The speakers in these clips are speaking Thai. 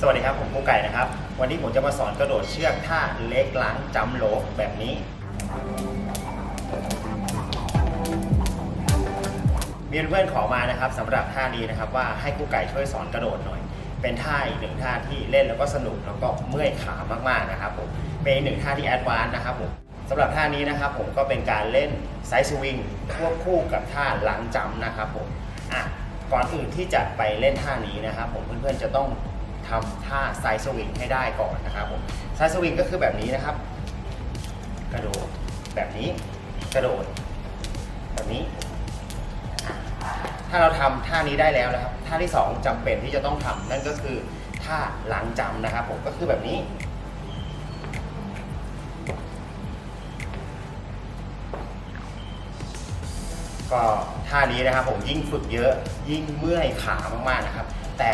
สวัสดีครับ ผมกุ๊กไก่นะครับ วันนี้ผมจะมาสอนกระโดดเชือกท่าเล็กล้างจัมป์โลกแบบนี้ มีเพื่อนๆขอมานะครับสำหรับท่านี้นะครับว่าให้กุ๊กไก่ช่วยสอนกระโดดหน่อย เป็นท่าอีกหนึ่งท่าที่เล่นแล้วก็สนุกแล้วก็เมื่อยขามากๆนะครับผมเป็นอีกหนึ่งท่าที่แอดวานซ์นะครับผมสำหรับท่านี้นะครับผมก็เป็นการเล่นไซส์สวิงควบคู่กับท่าล้างจัมป์นะครับผมอะก่อนอื่นที่จะไปเล่นท่านี้นะครับผมเพื่อนๆจะต้อง ทำท่าไซส์สวิงให้ได้ก่อนนะครับผมไซส์สวิงก็คือแบบนี้นะครับ กระโดดแบบนี้กระโดด แบบนี้ ถ้าเราทำท่านี้ได้แล้วนะครับ ท่าที่ 2จำเป็นที่จะต้องทำนั่นก็คือท่าหลังจำนะครับผมก็คือแบบนี้ ก็ท่านี้นะครับผมยิ่งฝึกเยอะยิ่งเมื่อยขามากๆนะครับ แต่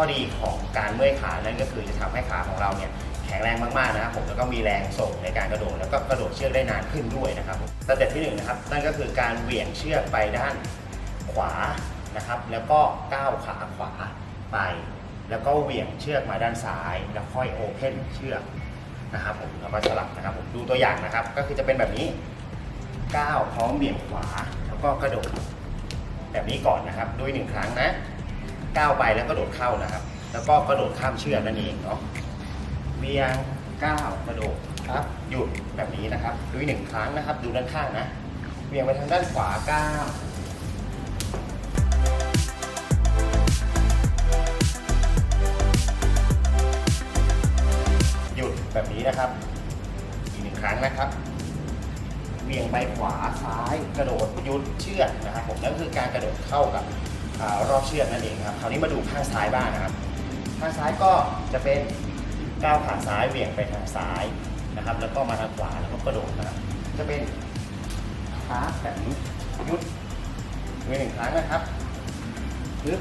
ข้อดีของการเมื่อยขานั่นก็คือจะทำให้ขาของเราเนี่ยแข็งแรงมากๆนะครับผมแล้วก็มีแรงส่งในการกระโดดแล้วก็กระโดดเชือกได้นานขึ้นด้วยนะครับสเต็ปที่หนึ่งนะครับนั่นก็คือการเหวี่ยงเชือกไปด้านขวานะครับ แล้วก็ก้าวขาขวาไป แล้วก็เหวี่ยงเชือกมาด้านซ้าย แล้วค่อยโอเพนเชือกนะครับผมแล้วก็สลับนะครับผมดูตัวอย่างนะครับ ก็คือจะเป็นแบบนี้ก้าวพร้อมเหวี่ยงขวา แล้วก็กระโดดแบบนี้ก่อนนะครับด้วยหนึ่งครั้งนะ ก้าวไปแล้วก็โดดเข้านะครับ แล้วก็กระโดดข้ามเชือกนั่นเองเนาะเวียงก้าวกระโดดครับหยุดแบบนี้นะครับด้วยหนึ่งครั้งนะครับ ดูด้านข้างนะเวียงไปทางด้านขวาก้าวหยุดแบบนี้นะครับ อีกหนึ่งครั้งนะครับเวียงไปขวาซ้ายกระโดดหยุดเชือกนะครับผมนั่นคือการกระโดดเข้ากับ รอบเชือกนั่นเองครับคราวนี้มาดูข้างซ้ายบ้างนะครับ ข้างซ้ายก็จะเป็นก้าวขาซ้ายเหวี่ยงไปทางซ้ายนะครับ แล้วก็มาทางขวาแล้วก็กระโดดนะครับ จะเป็นขาแบบนี้ยุดมือหนึ่งครั้งนะครับฮึบ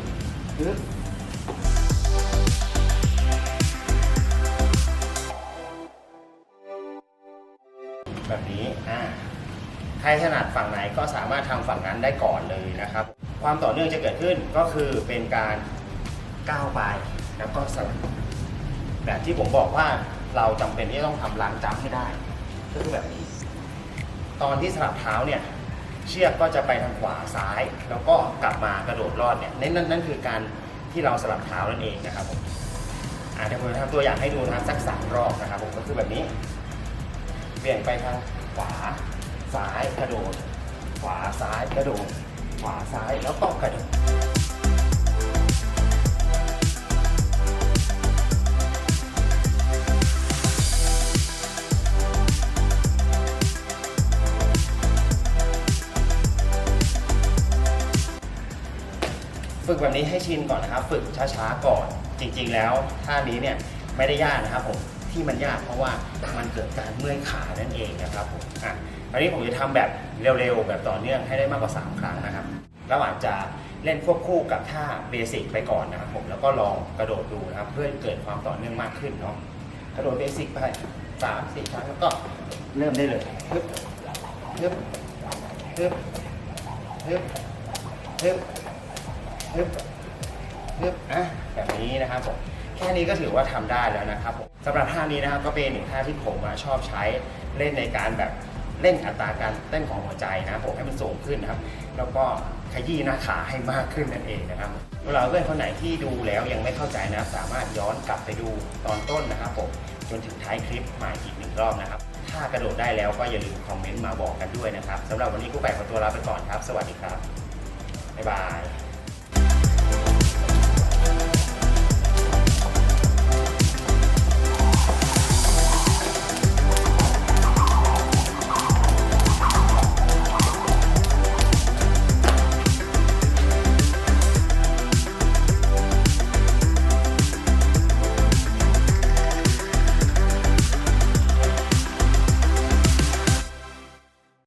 ฮึบแบบนี้อ่าใครถนัดฝั่งไหนก็สามารถทำฝั่งนั้นได้ก่อนเลยนะครับ ความต่อเนื่องจะเกิดขึ้นก็คือเป็นการก้าวไปแล้วก็สลับแบบที่ผมบอกว่าเราจำเป็นที่ต้องทำล้างจำให้ได้ ก็คือแบบนี้ ตอนที่สลับเท้าเนี่ยเชือกก็จะไปทางขวาซ้าย แล้วก็กลับมากระโดดรอดเนี่ยนั่นนั่นนั่นคือการที่เราสลับเท้านั่นเองนะครับผมอ่าเดี๋ยวผมทำตัวอย่างให้ดูนะครับสักสามรอบนะครับผมก็คือแบบนี้เบี่ยงไปทางขวาซ้ายกระโดด ขวาซ้ายกระโดด ขวาซ้ายแล้วก็กระโดดฝึกแบบนี้ให้ชินก่อนนะครับ ฝึกช้าๆก่อน จริงๆแล้วท่านี้เนี่ยไม่ได้ยากนะครับผม ที่มันยากเพราะว่ามันเกิดการเมื่อยขานั่นเองนะครับผมอะวันนี้ผมจะทำแบบเร็วๆ แบบต่อเนื่องให้ได้มากกว่า 3 ครั้งนะครับระหว่างจะเล่นควบคู่กับท่าเบสิกไปก่อนนะครับผมแล้วก็ลองกระโดดดูนะครับเพื่อเกิดความต่อเนื่องมากขึ้นเนาะกระโดดเบสิกไปสามสี่ครั้งแล้วก็เริ่มได้เลยฮึบฮึบฮึบฮึบฮึบฮึบฮึบอะแบบนี้นะครับผม แค่นี้ก็ถือว่าทำได้แล้วนะครับผมสำหรับท่านี้นะครับก็เป็นหนึ่งท่าที่ผมชอบใช้เล่นในการแบบเล่นอัตราการเต้นของหัวใจนะผมให้มันสูงขึ้นนะครับ แล้วก็ขยี้หน้าขาให้มากขึ้นนั่นเองนะครับเวลาเพื่อนคนไหนที่ดูแล้วยังไม่เข้าใจนะ สามารถย้อนกลับไปดูตอนต้นนะครับผมจนถึงท้ายคลิปมาอีกหนึ่งรอบนะครับ ถ้ากระโดดได้แล้วก็อย่าลืมคอมเมนต์มาบอกกันด้วยนะครับสำหรับวันนี้กูแปะขอตัวลาไปก่อนครับ สวัสดีครับบ๊ายบาย